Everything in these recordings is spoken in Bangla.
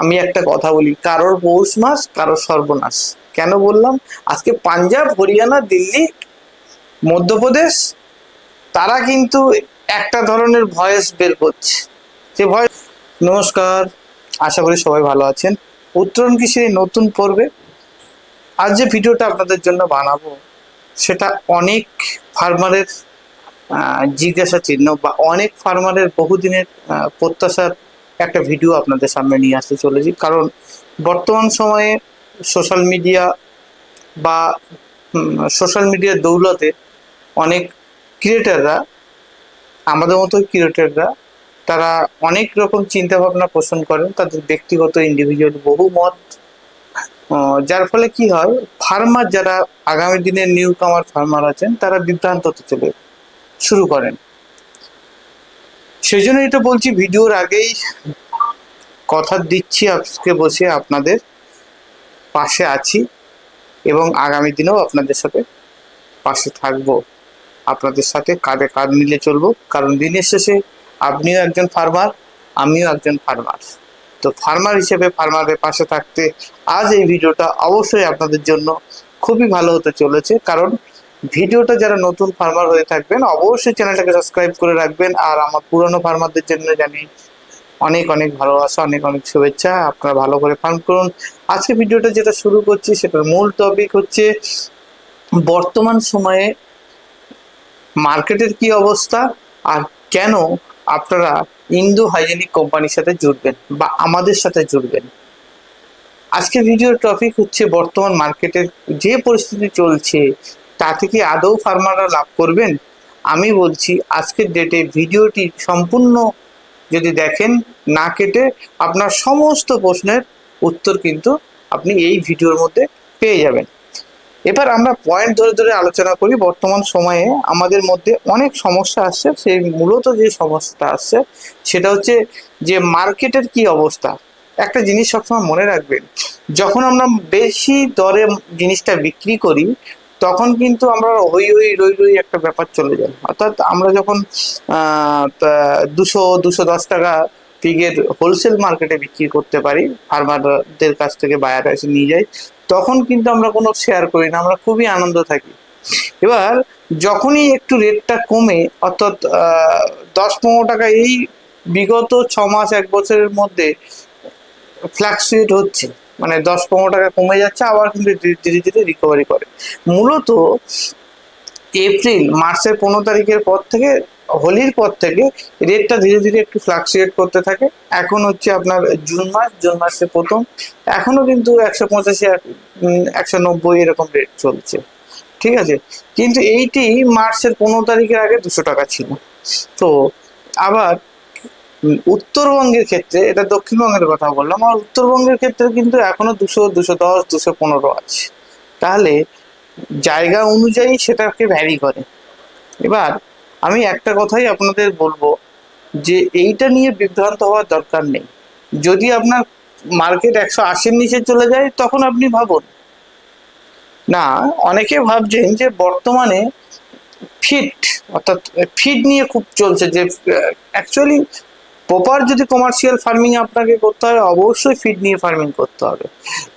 আমি একটা কথা বলি, কারোর পৌষ মাস, কারোর সর্বনাশ। কেন বললাম? আজকে পাঞ্জাব, হরিয়ানা, দিল্লি, মধ্যপ্রদেশ, তারা কিন্তু একটা ধরনের ভয়েস বের করছে। যে ভয়েস নমস্কার, আশা করি সবাই ভালো আছেন। উত্তরণ কৃষির এই নতুন পর্বে? আজ যে ভিডিওটা আপনাদের জন্য বানাবো, সেটা অনেক ফার্মারের জিজ্ঞাসা চিহ্ন বা অনেক ফার্মারের বহুদিনের প্রত্যাশার একটা ভিডিও আপনাদের সামনে নিয়ে আসতে চলেছি। কারণ বর্তমান সময়ে সোশ্যাল মিডিয়া বা সোশ্যাল মিডিয়ার দৌলতে অনেক ক্রিয়েটাররা আমাদের মতো ক্রিয়েটাররা তারা অনেক রকম চিন্তা ভাবনা পোষণ করেন। তাদের ব্যক্তিগত ইন্ডিভিজুয়াল বহু মত। যার ফলে কি হয় ফার্মার যারা আগামী দিনের নিউ কামার ফার্মার আছেন, তারা বিভ্রান্ত চলে শুরু করেন। সেই জন্য এটা বলছি, ভিডিওর আগেই কথা দিচ্ছি আজকে বসে আপনাদের পাশে আছি এবং আগামী দিনেও আপনাদের সাথে পাশে থাকব। আপনাদের সাথে কাঁধে কাঁধ মিলে চলবো। কারণ দিনের শেষে আপনিও একজন ফার্মার, আমিও একজন ফার্মার। তো ফার্মার হিসেবে ফার্মারের পাশে থাকতে আজ এই ভিডিওটা অবশ্যই আপনাদের জন্য খুবই ভালো হতে চলেছে। কারণ ভিডিওটা যারা নতুন ফার্মার হয়ে থাকবেন, অবশ্যই চ্যানেলটাকে সাবস্ক্রাইব করে রাখবেন। আর আমার পুরনো ফার্মারদের জন্য জানি অনেক অনেক ভালোবাসা, অনেক অনেক শুভেচ্ছা। আপনারা ভালো করে ফার্ম করুন। আজকে ভিডিওটা যেটা শুরু করছি, সেটার মূল টপিক হচ্ছে বর্তমান সময়ে মার্কেটের কি অবস্থা আর কেন আপনারা ইন্দো হাইজেনিক কোম্পানির সাথে জুড়বেন বা আমাদের সাথে জুড়বেন আজকে ভিডিওর টপিক হচ্ছে বর্তমান মার্কেটের যে পরিস্থিতি চলছে তা থেকে আদৌ ফার্মাররা লাভ করবেন? আমি বলছি, আজকের ডেটে ভিডিওটি সম্পূর্ণ যদি দেখেন, না কেটে আপনার সমস্ত প্রশ্নের উত্তর কিন্তু আপনি এই ভিডিওর মধ্যে পেয়ে যাবেন। এবার আমরা পয়েন্ট ধরে ধরে আলোচনা করি। বর্তমান সময়ে আমাদের মধ্যে অনেক সমস্যা আসছে। সেই মূলত যে সমস্যাটা আসছে, সেটা হচ্ছে যে মার্কেটের কি অবস্থা? একটা জিনিস সবসময় মনে রাখবেন, যখন আমরা বেশি দরে জিনিসটা বিক্রি করি তখন কিন্তু আমরা হই হই, রই রই একটা ব্যাপার চলে যায়। অর্থাৎ আমরা যখন দুশো দুশো দশ টাকা পিগের হোলসেল মার্কেটে বিক্রি করতে পারি ফার্মারদের কাছ থেকে বায়ার এসে নিয়ে যায়, তখন কিন্তু আমরা কোনো শেয়ার করি না, আমরা খুবই আনন্দ থাকি। এবার যখনই একটু রেটটা কমে, অর্থাৎ দশ পনেরো টাকা এই বিগত ছ মাস, এক বছরের মধ্যে ফ্ল্যাকচুয়েট হচ্ছে। মানে দশ পনেরো টাকা কমে যাচ্ছে, আবার কিন্তু ধীরে ধীরে রিকভারি করে। মূলত এপ্রিল, মার্চের পনেরো তারিখের পর থেকে, হোলির পর থেকে রেটটা ধীরে ধীরে একটু ফ্লাকচুয়েট করতে থাকে। এখন হচ্ছে আপনার জুন মাস, জুন মাসের প্রথম। এখনও কিন্তু একশো পঁচাশি একশো নব্বই এরকম রেট চলছে। ঠিক আছে? কিন্তু এইটি মার্চের পনেরো তারিখের আগে দুশো টাকা ছিল। তো আবার উত্তরবঙ্গের ক্ষেত্রে, এটা দক্ষিণবঙ্গের কথা বললাম, আর উত্তরবঙ্গের ক্ষেত্রে কিন্তু এখনও দুশো দুশো দশ, দুশো পনেরো আছে। তাহলে জায়গা অনুযায়ী সেটাকে ভ্যারি করে। এবার আমি একটা কথাই আপনাদের বলব যে, এইটা নিয়ে বিভ্রান্ত হওয়ার দরকার নেই। যদি আপনার মার্কেট একশো আশির নিচে চলে যায়, তখন আপনি ভাবুন। না, অনেকে ভাবছেন যে, বর্তমানে ফিট অর্থাৎ ফিট নিয়ে খুব চলছে যে অ্যাকচুয়ালি প্রপার যদি কমার্শিয়াল ফার্মিং আপনাকে করতে হয়, অবশ্যই ফিড নিয়ে ফার্মিং করতে হবে।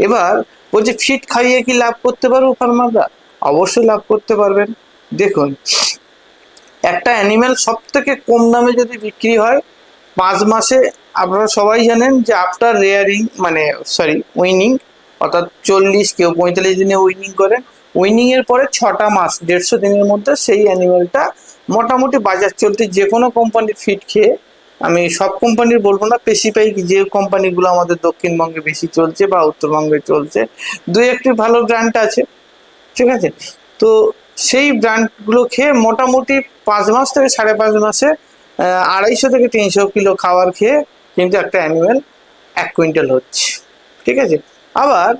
এবার বলছে ফিড খাইয়ে কি লাভ করতে পারব ফার্মাররা অবশ্যই লাভ করতে পারবেন। দেখুন, একটা অ্যানিম্যাল সব থেকে কম দামে যদি বিক্রি হয়, পাঁচ মাসে আপনারা সবাই জানেন যে আফটার রেয়ারিং মানে সরি উইনিং অর্থাৎ চল্লিশ কেউ পঁয়তাল্লিশ দিনে উইনিং করেন উইনিং এর পরে ছটা মাস, দেড়শো দিনের মধ্যে সেই অ্যানিমেলটা মোটামুটি বাজার চলতে যে কোনো কোম্পানির ফিড খেয়ে আমি সব কোম্পানির বলব না স্পেসিফাইক যে কোম্পানিগুলো আমাদের দক্ষিণবঙ্গে বেশি চলছে বা উত্তরবঙ্গে চলছে, দুই একটি ভালো ব্র্যান্ড আছে, ঠিক আছে? তো সেই ব্র্যান্ডগুলো খেয়ে মোটামুটি পাঁচ মাস থেকে সাড়ে পাঁচ মাসে আড়াইশো থেকে তিনশো কিলো খাবার খেয়ে কিন্তু একটা অ্যানিমেল এক কুইন্টাল হচ্ছে, ঠিক আছে? আবার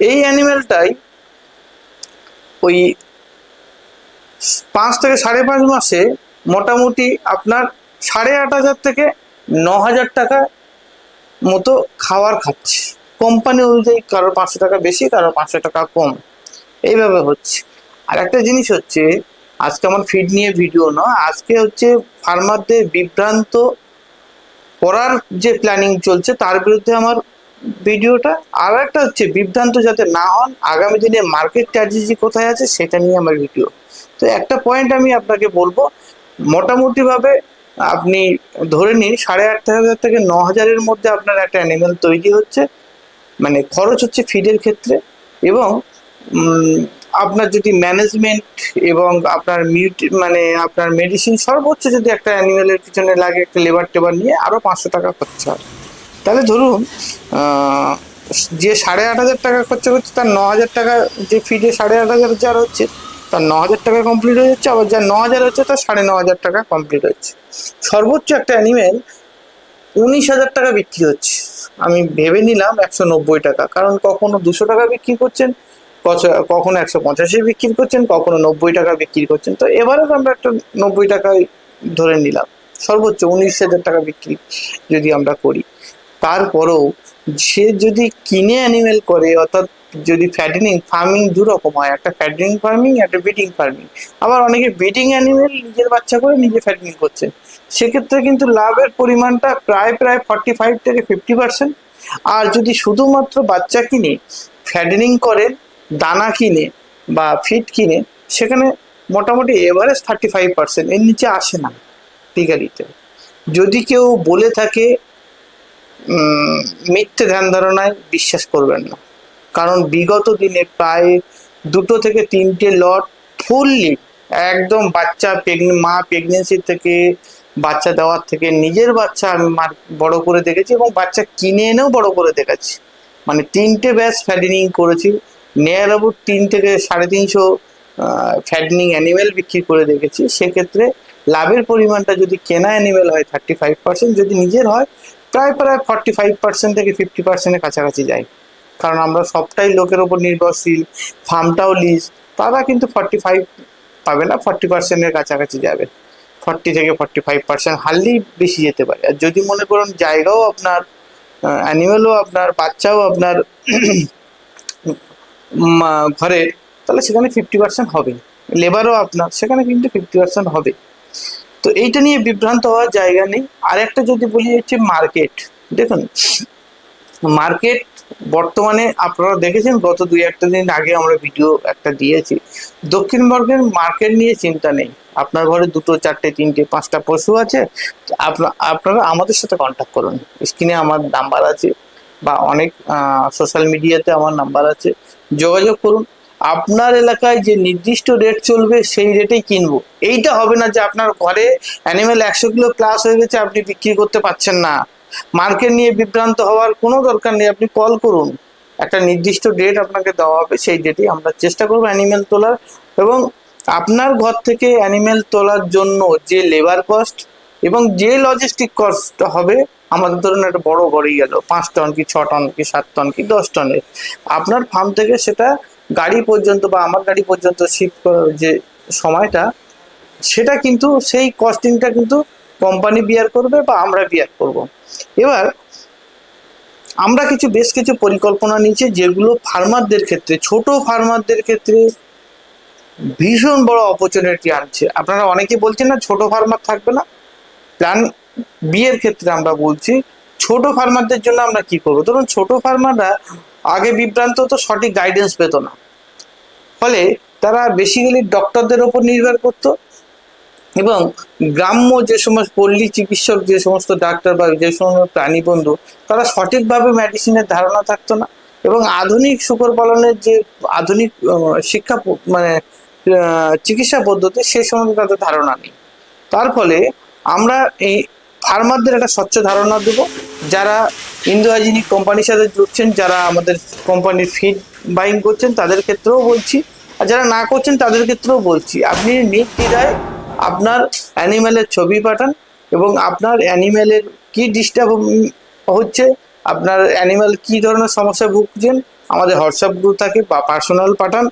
এই অ্যানিমেলটাই ওই পাঁচ থেকে সাড়ে পাঁচ মাসে মোটামুটি আপনার সাড়ে আট হাজার থেকে ন হাজার টাকা মতো খাওয়ার খাচ্ছে। কোম্পানি অনুযায়ী কারও পাঁচশো টাকা বেশি কারও পাঁচশো টাকা কম। এইভাবে হচ্ছে। আর একটা জিনিস হচ্ছে, আজকে আমার ফিড নিয়ে ভিডিও নয় আজকে হচ্ছে ফার্মারদের বিভ্রান্ত করার যে প্ল্যানিং চলছে, তার বিরুদ্ধে আমার ভিডিওটা আর একটা হচ্ছে, বিভ্রান্ত যাতে না হন, আগামী দিনে মার্কেট স্ট্র্যাটেজি কোথায় আছে, সেটা নিয়ে আমার ভিডিও তো একটা পয়েন্ট আমি আপনাকে বলব, মোটামুটিভাবে আপনি ধরে নিন, সাড়ে আট হাজার থেকে ন হাজারের মধ্যে আপনার একটা অ্যানিমেল তৈরি হচ্ছে। মানে খরচ হচ্ছে ফিডের ক্ষেত্রে এবং আপনার যদি ম্যানেজমেন্ট এবং আপনার মিউট মানে আপনার মেডিসিন সর্বোচ্চ যদি একটা অ্যানিমেলের পিছনে লাগে একটা লেবার টেবার নিয়ে আরও পাঁচশো টাকা খরচা হয়। তাহলে ধরুন যে সাড়ে আট হাজার টাকা খরচা করছে তার ন হাজার টাকা যে ফিডে সাড়ে আট হাজার যার হচ্ছে তার ন হাজার টাকা কমপ্লিট হয়ে যাচ্ছে, আবার যার ন হাজার হচ্ছে তার সাড়ে ন হাজার টাকা কমপ্লিট হচ্ছে। সর্বোচ্চ একটা অ্যানিমেল উনিশ হাজার টাকা বিক্রি হচ্ছে। আমি ভেবে নিলাম একশো নব্বই টাকা, কারণ কখনো দুশো টাকা বিক্রি করছেন কখনো একশো পঁচাশি বিক্রি করছেন, কখনো নব্বই টাকা বিক্রি করছেন। তো এবারে আমরা একটা নব্বই টাকায় ধরে নিলাম। সর্বোচ্চ উনিশ হাজার টাকা বিক্রি যদি আমরা করি। তারপরেও সে যদি কিনে অ্যানিমেল করে, অর্থাৎ যদি ফ্যাটেনিং ফার্মিং দু রকম হয়, একটা ফ্যাটেনিং ফার্মিং একটা বিটিং ফার্মিং আবার অনেকে বিটিং অ্যানিমেল নিজের বাচ্চা করে নিজে ফ্যাটেনিং করছে। সেক্ষেত্রে কিন্তু লাভের পরিমাণটা প্রায় প্রায় ফর্টি ফাইভ থেকে ফিফটি পার্সেন্ট আর যদি শুধুমাত্র বাচ্চা কিনে ফ্যাটেনিং করে, দানা কিনে বা ফিড কিনে, সেখানে মোটামুটি এভারেজ থার্টি ফাইভ পার্সেন্ট এর নিচে আসে না পিগারিতে যদি কেউ বলে থাকে মিথ্যে ধ্যান ধারণায় বিশ্বাস করবেন না। কারণ বিগত দিনে প্রায় দুটো থেকে তিনটে লট ফুললি একদম বাচ্চা মা প্রেগনেন্সি থেকে বাচ্চা দেওয়ার থেকে নিজের বাচ্চা আমি বড় করে দেখেছি এবং বাচ্চা কিনে এনেও বড় করে দেখেছি মানে তিনটে ব্যাচ ফ্যাটেনিং করেছি। নেয়ার অ্যাবাউট তিন থেকে সাড়ে তিনশো ফ্যাটেনিং অ্যানিমেল বিক্রি করে দেখেছি। সেক্ষেত্রে লাভের পরিমাণটা যদি কেনা অ্যানিমেল হয় থার্টি ফাইভ পার্সেন্ট, যদি নিজের হয়, প্রায় প্রায় ফর্টি ফাইভ পার্সেন্ট থেকে ফিফটি পার্সেন্টের কাছাকাছি যায়। কারণ আমরা সবটাই লোকের ওপর নির্ভরশীল ফার্মটাও লিজ তারা কিন্তু ফর্টি ফাইভ পাবে না ফর্টি পার্সেন্টের কাছাকাছি যাবে। ফর্টি থেকে ফর্টি ফাইভ পার্সেন্ট হারলেই বেশি যেতে পারে। আর যদি মনে করুন জায়গাও আপনার অ্যানিমেলও আপনার, বাচ্চাও আপনার ঘরের তাহলে সেখানে ফিফটি পার্সেন্ট হবে। লেবারও আপনার, সেখানে কিন্তু ফিফটি পার্সেন্ট হবে। তো এইটা নিয়ে বিভ্রান্ত হওয়ার জায়গা নেই। আর একটা যদি বলি, হচ্ছে মার্কেট দেখুন মার্কেট বর্তমানে আপনারা দেখেছেন, গত দুই একটা দিন আগে আমরা ভিডিও একটা দিয়েছি। দক্ষিণবঙ্গের মার্কেট নিয়ে চিন্তা নেই। আপনার ঘরে দুটো, চারটে, তিনটে, পাঁচটা পশু আছে, আপনা- আপনারা আমাদের সাথে কন্ট্যাক্ট করুন। স্ক্রিনে আমার নাম্বার আছে বা অনেক সোশ্যাল মিডিয়াতে আমার নাম্বার আছে। যোগাযোগ করুন। আপনার এলাকায় যে নির্দিষ্ট রেট চলবে, সেই রেটেই কিনবো। এইটা হবে না যে আপনার ঘরে অ্যানিমেল একশো কিলো প্লাস হয়ে গেছে, আপনি বিক্রি করতে পারছেন না। মার্কেট নিয়ে বিভ্রান্ত হওয়ার কোনো দরকার নেই, আপনি কল করুন। একটা নির্দিষ্ট ডেট আপনাকে দেওয়া হবে, সেই ডেটেই আমরা চেষ্টা করব অ্যানিমেল তোলার। এবং আপনার ঘর থেকে অ্যানিমেল তোলার জন্য যে লেবার কস্ট এবং যে লজিস্টিক কস্ট হবে, আমাদের ধরুন একটা বড় গাড়ি গেল, পাঁচ টন কি ছ টন কি সাত টন কি দশ টনের। আপনার ফার্ম থেকে সেটা গাড়ি পর্যন্ত বা আমার গাড়ি পর্যন্ত শিফট করার যে সময়টা, সেটা কিন্তু, সেই কস্টিংটা কিন্তু কোম্পানি বিয়ার করবে বা আমরা বিয়ার করব। এবার আমরা কিছু, বেশ কিছু পরিকল্পনা নিয়েছি যেগুলো ফার্মারদের ক্ষেত্রে, ছোট ফার্মারদের ক্ষেত্রে ভীষণ বড় অপরচুনিটি আনছে। আপনারা অনেকে বলছেন না ছোট ফার্মার থাকবে না। প্ল্যান বিয়ের ক্ষেত্রে আমরা বলছি, ছোট ফার্মারদের জন্য আমরা কি করব? ধরুন ছোট ফার্মাররা আগে বিভ্রান্ত তো সঠিক গাইডেন্স পেত না। ফলে তারা বেসিক্যালি ডক্টরদের ওপর নির্ভর করতো। এবং গ্রাম্য যে সমস্ত পল্লী চিকিৎসক, যে সমস্ত ডাক্তার বা যে সমস্ত প্রাণী বন্ধু তারা সঠিকভাবে মেডিসিনের ধারণা থাকতো না এবং আধুনিক শুকর পালনের যে আধুনিক শিক্ষা মানে চিকিৎসা পদ্ধতি, সে সম্বন্ধে তাদের ধারণা নেই। তার ফলে আমরা এই ফার্মারদের একটা স্বচ্ছ ধারণা দেব। যারা ইন্দো হাইজিনিক কোম্পানির সাথে জুড়ছেন যারা আমাদের কোম্পানির ফিড বাইং করছেন, তাদের ক্ষেত্রেও বলছি। আর যারা না করছেন, তাদের ক্ষেত্রেও বলছি। আপনি নির্দ্বিধায় আপনার অ্যানিম্যালের ছবি পাঠান এবং আপনার অ্যানিম্যালের কি ডিস্টার্ব হচ্ছে, আপনার অ্যানিমেল কি ধরনের সমস্যা ভুগছেন, আমাদের হোয়াটসঅ্যাপ গ্রুপ থাকে বা পার্সোনাল পাঠান,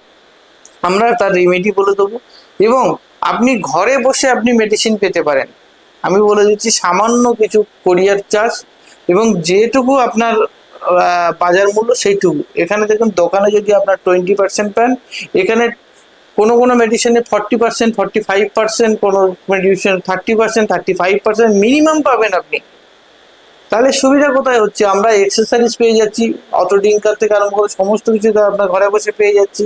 আমরা তার রেমেডি বলে দেবো এবং আপনি ঘরে বসে আপনি মেডিসিন পেতে পারেন। আমি বলে দিচ্ছি, সামান্য কিছু কোরিয়ার চার্জ এবং যেটুকু আপনার বাজার মূল্য সেইটুকু। এখানে দেখুন, দোকানে যদি আপনার টোয়েন্টি পার্সেন্ট পান, এখানে কোনো কোনো মেডিসিনে forty percent forty five percent কোনো medicine thirty percent thirty five percent minimum পাবেন আপনি। তাহলে সুবিধা কোথায় হচ্ছে? আমরা এক্সারসাইজ পেয়ে যাচ্ছি অটো ড্রিঙ্কার থেকে আরম্ভ করে সমস্ত কিছু আপনার ঘরে বসে পেয়ে যাচ্ছি,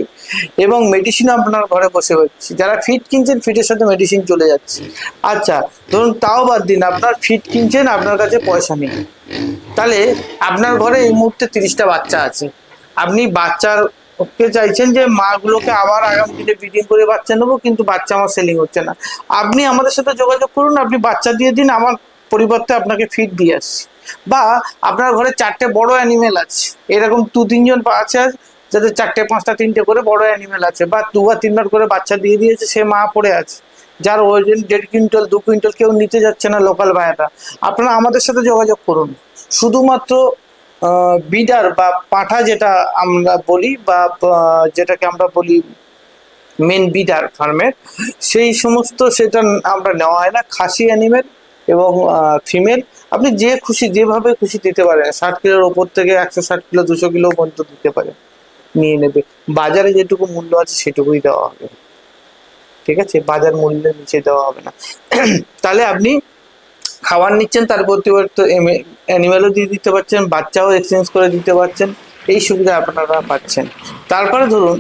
এবং মেডিসিন আপনার ঘরে বসে পাচ্ছি যারা ফিট কিনছেন ফিটের সাথে মেডিসিন চলে যাচ্ছে। আচ্ছা ধরুন তাও বাদ দিন, আপনার ফিট কিনছেন, আপনার কাছে পয়সা নেই। তাহলে আপনার ঘরে এই মুহূর্তে তিরিশটা বাচ্চা আছে। আপনি বাচ্চার কে চাইছেন যে মাগুলোকে আবার আগামী দিনে ব্রিডিং করে বাচ্চা নেব, কিন্তু বাচ্চা আমার সেলিং হচ্ছে না। আপনি আমাদের সাথে যোগাযোগ করুন, আপনি বাচ্চা দিয়ে দিন, আমার পরিবর্তে আপনাকে ফিড দিয়ে আসছি। বা আপনার ঘরে চারটে বড় অ্যানিমেল আছে, এরকম দু তিনজন আছে, যাদের চারটে, পাঁচটা, তিনটে করে বড় অ্যানিমেল আছে, বা দুবার তিনবার করে বাচ্চা দিয়ে দিয়েছে, সে মা পড়ে আছে। যার ওজন দেড় কুইন্টাল দু কুইন্টাল কেউ নিতে যাচ্ছে না লোকাল ভায়াটা আপনারা আমাদের সাথে যোগাযোগ করুন। শুধুমাত্র বিডার বা পাঠা যেটা আমরা বলি বা যেটাকে আমরা বলি মেন বিডার ফার্মের, সেই সমস্ত সেটা আমরা নেওয়া হয় না। খাসি অ্যানিমেল এবং ফিমেল আপনি যে খুশি, যেভাবে খুশি দিতে পারেন। ষাট কিলোর ওপর থেকে একশো ষাট কিলো, দুশো কিলো পর্যন্ত দিতে পারেন। নিয়ে নেবে। বাজারে যেটুকু মূল্য আছে সেটুকুই দেওয়া হবে। ঠিক আছে? বাজার মূল্যের নিচে দেওয়া হবে না। তাহলে আপনি খাবার নিচ্ছেন, তার পরিবর্তে অ্যানিমেলও দিয়ে দিতে পারছেন, বাচ্চাও এক্সচেঞ্জ করে দিতে পারছেন। এই সুবিধা আপনারা পাচ্ছেন। তারপরে ধরুন,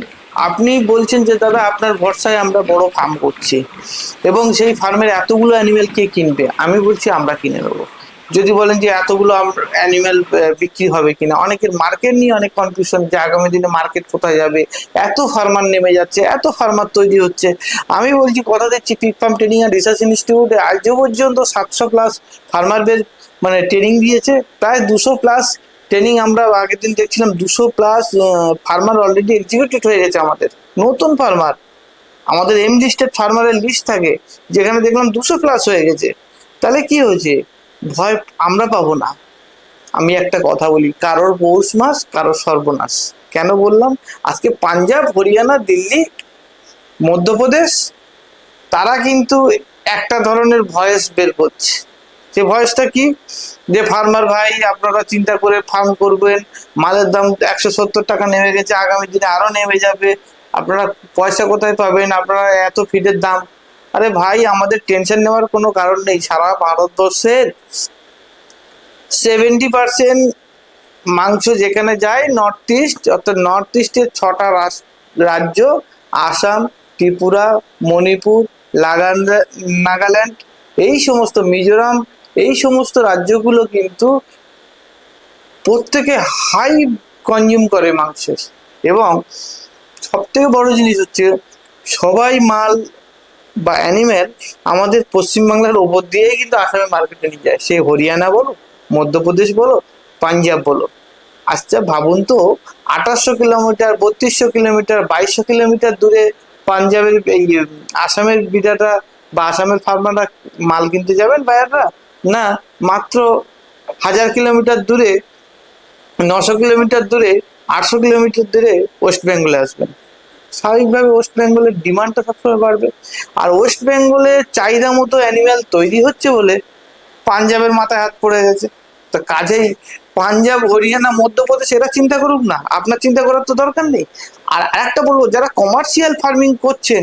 আপনি বলছেন যে, দাদা, আপনার ভরসায় আমরা বড় ফার্ম করছি এবং সেই ফার্মের এতগুলো অ্যানিমেল কে কিনবে? আমি বলছি, আমরা কিনে নেব। যদি বলেন যে এতগুলো অ্যানিমেল বিক্রি হবে কিনা, অনেকের মার্কেট নিয়ে অনেক কনফিউশন যে আগামী দিনে মার্কেট কোথায় যাবে, এত ফার্মার নেমে যাচ্ছে, এত ফার্মার তৈরি হচ্ছে। আমি বলছি, কথা দিচ্ছি pig farm training and research ইনস্টিটিউটে আজও পর্যন্ত সাতশো প্লাস ফার্মারদের মানে ট্রেনিং দিয়েছে, প্রায় দুশো প্লাস ট্রেনিং আমরা আগের দিন দেখছিলাম, দুশো প্লাস ফার্মার অলরেডি এক্সিকিউটেড হয়ে গেছে আমাদের। নতুন ফার্মার আমাদের এম লিস্টেড ফার্মারের লিস্ট থাকে, যেখানে দেখলাম দুশো প্লাস হয়ে গেছে। তাহলে কি হয়েছে? ভয় আমরা পাবো না। আমি একটা কথা বলি, কারোর পৌষ মাস, কারোর সর্বনাশ। কেন বললাম? আজকে পাঞ্জাব, হরিয়ানা, দিল্লি, মধ্যপ্রদেশ, তারা কিন্তু একটা ধরনের ভয়েস বের করছে। যে ভয়েসটা কি? যে ফার্মার ভাই, আপনারা চিন্তা করে ফার্ম করবেন, মালের দাম একশো সত্তর টাকা নেমে গেছে, আগামী দিনে আরও নেমে যাবে। আপনারা পয়সা কোথায় পাবেন? আপনারা এত ফিডের দাম আরে ভাই, আমাদের টেনশন নেওয়ার কোনো কারণ নেই। সারা ভারতবর্ষের সেভেন্টি পার্সেন্ট মাংস যেখানে যায় নর্থ ইস্ট অর্থাৎ নর্থ ইস্টের ছটা রাজ্য, আসাম, ত্রিপুরা, মণিপুর লাগান নাগাল্যান্ড, এই সমস্ত, মিজোরাম, এই সমস্ত রাজ্যগুলো কিন্তু প্রত্যেকে হাই কনজিউম করে মাংসের। এবং সব থেকে বড় জিনিস হচ্ছে সবাই মাল বা অ্যানিমেল আমাদের পশ্চিমবাংলার ওপর দিয়েই কিন্তু আসামের মার্কেটে নিয়ে যায়। সে হরিয়ানা বলো, মধ্যপ্রদেশ বলো, পাঞ্জাব বলো। আচ্ছা ভাবুন তো, আঠাশশো কিলোমিটার, বত্রিশশো কিলোমিটার, বাইশশো কিলোমিটার দূরে পাঞ্জাবের এই আসামের বিটাটা বা আসামের ফার্মাররা মাল কিনতে যাবেন বায়াররা না, মাত্র হাজার কিলোমিটার দূরে, নশো কিলোমিটার দূরে, আটশো কিলোমিটার দূরে ওয়েস্ট বেঙ্গলে আসবেন। স্বাভাবিকভাবে ওয়েস্ট বেঙ্গলের ডিমান্ডটা সবসময় বাড়বে। আর ওয়েস্ট বেঙ্গলের চাহিদা মতো অ্যানিম্যাল তৈরি হচ্ছে বলে পাঞ্জাবের মাথায় হাত পড়ে গেছে। তো কাজেই পাঞ্জাব, হরিয়ানা, মধ্যপ্রদেশ, এরা চিন্তা করুক না, আপনার চিন্তা করার তো দরকার নেই। আর একটা বলব, যারা কমার্শিয়াল ফার্মিং করছেন,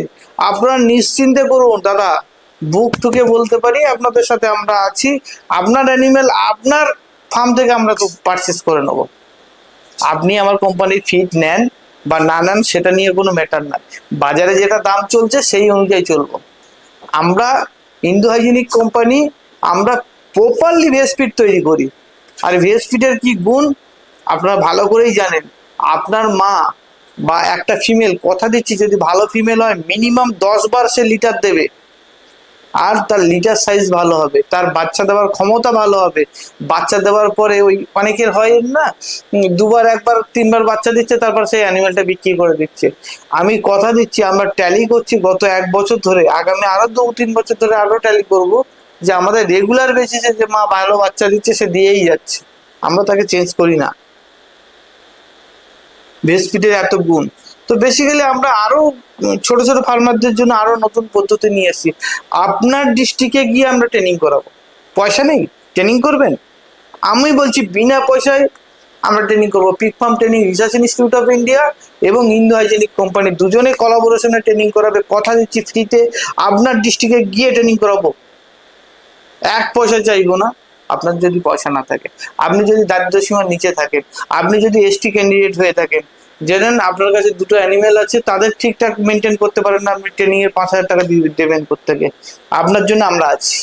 আপনারা নিশ্চিন্তে করুন দাদা, বুক ঠুকে বলতে পারি, আপনাদের সাথে আমরা আছি। আপনার অ্যানিমেল আপনার ফার্ম থেকে আমরা তো পারচেস করে নেব। আপনি আমার কোম্পানির ফিড নেন বা না নেন, সেটা নিয়ে কোনো ম্যাটার না বাজারে যেটা দাম চলছে, সেই অনুযায়ী চলবো। আমরা ইন্দু হাইজিনিক কোম্পানি, আমরা প্রপারলি ভেসপিট তৈরি করি। আর ভেসপিটের কি গুণ? আপনারা ভালো করেই জানেন। আপনার মা বা একটা ফিমেল কথা দিচ্ছি, যদি ভালো ফিমেল হয় মিনিমাম দশ বার সে লিটার দেবে। আর তার লিটার সাইজ ভালো হবে, তার বাচ্চা দেওয়ার ক্ষমতা ভালো হবে। বাচ্চা দেওয়ার পরে ওই অনেকের হয় না দুবার একবার, তিনবার বাচ্চা দিচ্ছে, তারপর সেই অ্যানিমেলটা বিক্রি করে দিচ্ছে। আমি কথা দিচ্ছি, আমরা ট্যালি করছি গত এক বছর ধরে, আগামী আরও দু, তিন বছর ধরে আরও ট্যালি করব, যে আমাদের রেগুলার বেসিসে যে মা ভালো বাচ্চা দিচ্ছে, সে দিয়েই যাচ্ছে। আমরা তাকে চেঞ্জ করি না। ভেসপিটের এত গুণ। তো বেসিক্যালি আমরা আরও ছোট ছোট ফার্মারদের জন্য আরও নতুন পদ্ধতি নিয়ে এসেছি আপনার ডিস্ট্রিক্টে গিয়ে আমরা ট্রেনিং করাবো। পয়সা নেই? ট্রেনিং করবেন? আমি বলছি বিনা পয়সায় আমরা ট্রেনিং করব। Pig farm training research institute of India এবং ইন্দো হাইজেনিক কোম্পানি দুজনে কলাবোরেশনে ট্রেনিং করাবে। কথা দিচ্ছি ফ্রিতে আপনার ডিস্ট্রিক্টে গিয়ে ট্রেনিং করাবো। এক পয়সা চাইব না। আপনার যদি পয়সা না থাকে। আপনি যদি দারিদ্র সীমার নিচে থাকেন। আপনি যদি এসটি ক্যান্ডিডেট হয়ে থাকেন। জানেন আপনার কাছে দুটো অ্যানিমেল আছে, তাদের ঠিকঠাক মেনটেন করতে পারেন না, আপনি ট্রেনিং এর পাঁচ হাজার টাকা দেবেন প্রত্যেকে। আপনার জন্য আমরা আছি।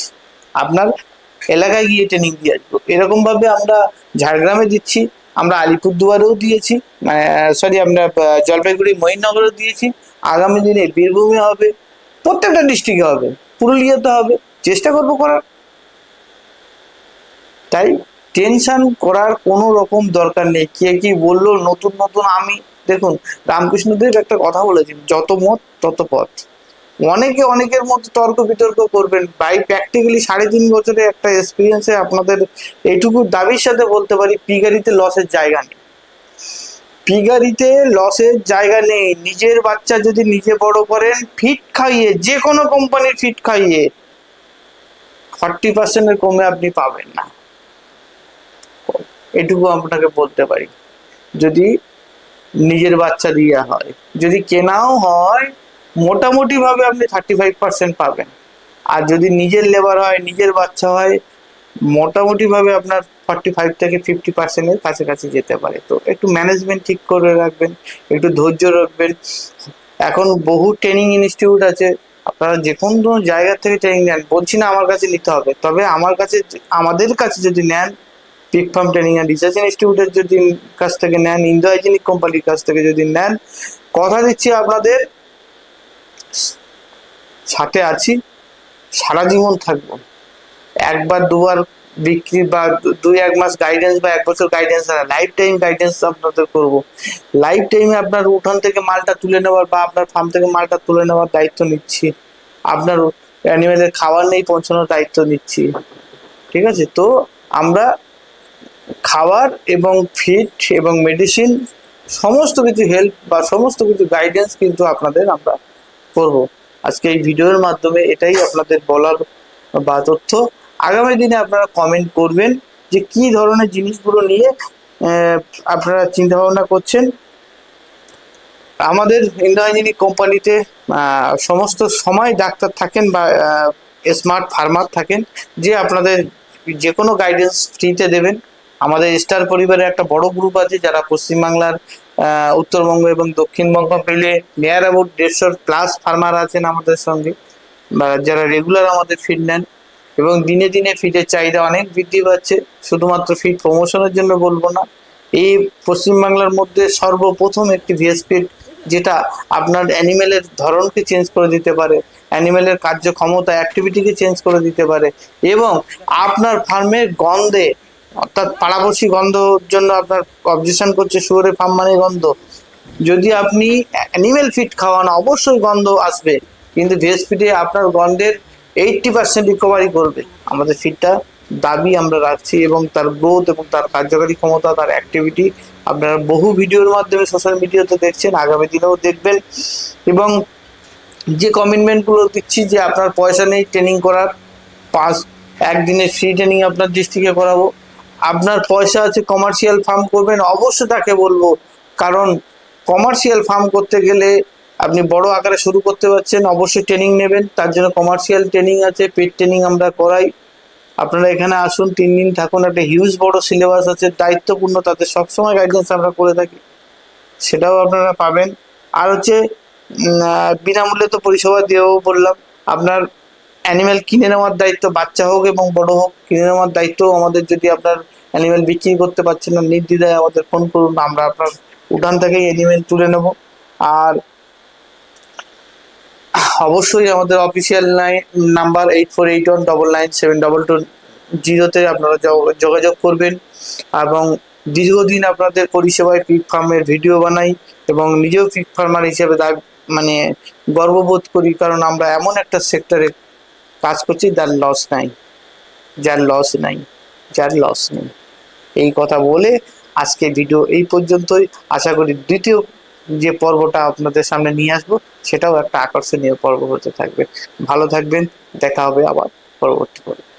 আপনার এলাকায় গিয়ে ট্রেনিং দিয়ে আসব। এরকম ভাবে আমরা ঝাড়গ্রামে দিচ্ছি, আমরা আলিপুরদুয়ারেও দিয়েছি সরি আমরা জলপাইগুড়ি, মহিনগরেও দিয়েছি। আগামী দিনে বীরভূমে হবে, প্রত্যেকটা ডিস্ট্রিক্টে হবে। পুরুলিয়াতে হবে। চেষ্টা করব করার। তাই টেনশন করার কোনো রকম দরকার নেই। কে কি বলল, নতুন নতুন আমি, দেখুন রামকৃষ্ণদেব একটা কথা বলেছেন, যত মত, তত পথ। অনেকে, অনেকের মতো তর্ক বিতর্ক করবেন। বাই প্র্যাকটিক্যালি সাড়ে তিন বছরে একটা এক্সপিরিয়েন্সে আপনাদের এইটুকু দাবির সাথে বলতে পারি, পিগারিতে লসের জায়গা নেই। পিগারিতে লসের জায়গা নেই। নিজের বাচ্চা যদি নিজে বড় করেন ফিট খাইয়ে যে কোনো কোম্পানির ফিট খাইয়ে ফর্টি পার্সেন্টের কমে আপনি পাবেন না। এটুকু আপনাকে বলতে পারি। যদি নিজের বাচ্চা দিয়ে হয়, যদি কেনাও হয় মোটামুটি ভাবে আপনি থার্টি ফাইভ পার্সেন্ট পাবেন। আর যদি নিজের লেবার হয়, নিজের বাচ্চা হয় মোটামুটি ভাবে আপনার ফর্টি ফাইভ থেকে ফিফটি পার্সেন্টের কাছাকাছি যেতে পারে। তো একটু ম্যানেজমেন্ট ঠিক করে রাখবেন, একটু ধৈর্য রাখবেন। এখন বহু ট্রেনিং ইনস্টিটিউট আছে, আপনারা যে কোনো জায়গা থেকে ট্রেনিং নেন। বলছি না আমার কাছে নিতে হবে, তবে আমার কাছে, আমাদের কাছে যদি নেন pig farm training and research ইনস্টিটিউটের যদি কাছ থেকে নেন ইন্দো হাইজেনিক কোম্পানির কাছ থেকে যদি নেন, কথা দিচ্ছি আপনাদের, সাথে আছি, সারা জীবন থাকব। একবার, দুবার বিক্রি বা দুই এক মাস গাইডেন্স বা এক বছর গাইডেন্স না লাইফ টাইম গাইডেন্স আপনাদের করব। লাইফ টাইমে আপনার উঠান থেকে মালটা তুলে নেওয়ার বা আপনার ফার্ম থেকে মালটা তুলে নেওয়ার দায়িত্ব নিচ্ছি। আপনার অ্যানিমেলের খাবার নেই, পৌঁছানোর দায়িত্ব নিচ্ছি। ঠিক আছে? তো আমরা খাবার এবং ফিট এবং মেডিসিন সমস্ত কিছু হেল্প বা সমস্ত কিছু গাইডেন্স কিন্তু আপনাদের আমরা করব। আজকে এই ভিডিওর মাধ্যমে এটাই আপনাদের বলার বা তথ্য। আগামী দিনে আপনারা কমেন্ট করবেন যে কি ধরনের জিনিসগুলো নিয়ে আপনারা চিন্তা ভাবনা করছেন। আমাদের ইন্দো হাইজিনিক কোম্পানিতে সমস্ত সময় ডাক্তার থাকেন বা স্মার্ট ফার্মার থাকেন, যে আপনাদের যে কোনো গাইডেন্স ফ্রিতে দেবেন। আমাদের স্টার পরিবারের একটা বড় গ্রুপ আছে যারা পশ্চিমবাংলার উত্তরবঙ্গ এবং দক্ষিণবঙ্গ মিলে নিয়ার অ্যাবাউট দেড়শোর প্লাস ফার্মার আছেন আমাদের সঙ্গে। যারা রেগুলার আমাদের ফিড নেন এবং দিনে দিনে ফিডের চাহিদা অনেক বৃদ্ধি পাচ্ছে। শুধুমাত্র ফিড প্রমোশনের জন্য বলব না, এই পশ্চিমবাংলার মধ্যে সর্বপ্রথম একটি ভিএস ফিট যেটা আপনার অ্যানিমেলের ধরনকে চেঞ্জ করে দিতে পারে অ্যানিমেলের কার্যক্ষমতা অ্যাক্টিভিটিকে চেঞ্জ করে দিতে পারে এবং আপনার ফার্মের গন্ধে অর্থাৎ পাড়াপড়শি গন্ধর জন্য আপনার অবজেকশন করছে শুয়োরের ফার্ম মানে গন্ধ। যদি আপনি অ্যানিমেল ফিড খাওয়ান, অবশ্যই গন্ধ আসবে। কিন্তু ভেজ ফিডে আপনার গন্ধের এইটটি পার্সেন্ট রিকভারি করবে। আমাদের ফিডটা দাবি আমরা রাখছি এবং তার গ্রোথ এবং তার কার্যকারী ক্ষমতা, তার অ্যাক্টিভিটি আপনারা বহু ভিডিওর মাধ্যমে সোশ্যাল মিডিয়াতে দেখছেন, আগামী দিনেও দেখবেন। এবং যে কমিটমেন্টগুলো দিচ্ছি যে আপনার পয়সা নেই ট্রেনিং করার, পাঁচ, একদিনের ফ্রি ট্রেনিং আপনার ডিস্ট্রিক্টে করাবো। আপনার পয়সা আছে কমার্শিয়াল ফার্ম করবেন, অবশ্যই তাকে বলব। কারণ কমার্শিয়াল ফার্ম করতে গেলে আপনি বড় আকারে শুরু করতে পারছেন, অবশ্যই ট্রেনিং নেবেন। তার জন্য কমার্শিয়াল ট্রেনিং আছে পেড ট্রেনিং আমরা করাই। আপনারা এখানে আসুন, তিন দিন থাকুন। একটা হিউজ বড় সিলেবাস আছে, দায়িত্বপূর্ণ, তাতে সবসময় গাইডেন্স আমরা করে থাকি। সেটাও আপনারা পাবেন। আর হচ্ছে বিনামূল্যে তো পরিষেবা দিয়েও বললাম, আপনার অ্যানিমেল কিনে নেওয়ার দায়িত্ব, বাচ্চা হোক এবং বড় হোক, কিনে নেওয়ার দায়িত্ব আমাদের যদি আপনার অ্যানিমেল বিক্রি করতে পারছেন না, নির্দ্বিধায় আমাদের ফোন করুন, আমরা আপনার উঠান থেকেই অ্যানিমেল তুলে নেব। আর অবশ্যই আমাদের official line number eight four eight one double nine seven double two জিরোতে আপনারা যোগাযোগ করবেন এবং দীর্ঘদিন আপনাদের পরিষেবায় পিক ফার্মের ভিডিও বানাই এবং নিজেও পিক ফার্মার হিসেবে মানে গর্ববোধ করি, কারণ আমরা এমন একটা সেক্টরে কাজ করছি, যার লস নাই, যার লস নাই, যার লস নেই। এই কথা বলে আজকে ভিডিও এই পর্যন্তই। আশা করি দ্বিতীয় যে পর্বটা আপনাদের সামনে নিয়ে আসব, সেটাও একটা আকর্ষণীয় পর্ব হতে থাকবে। ভালো থাকবেন, দেখা হবে আবার পরবর্তী পর্বে।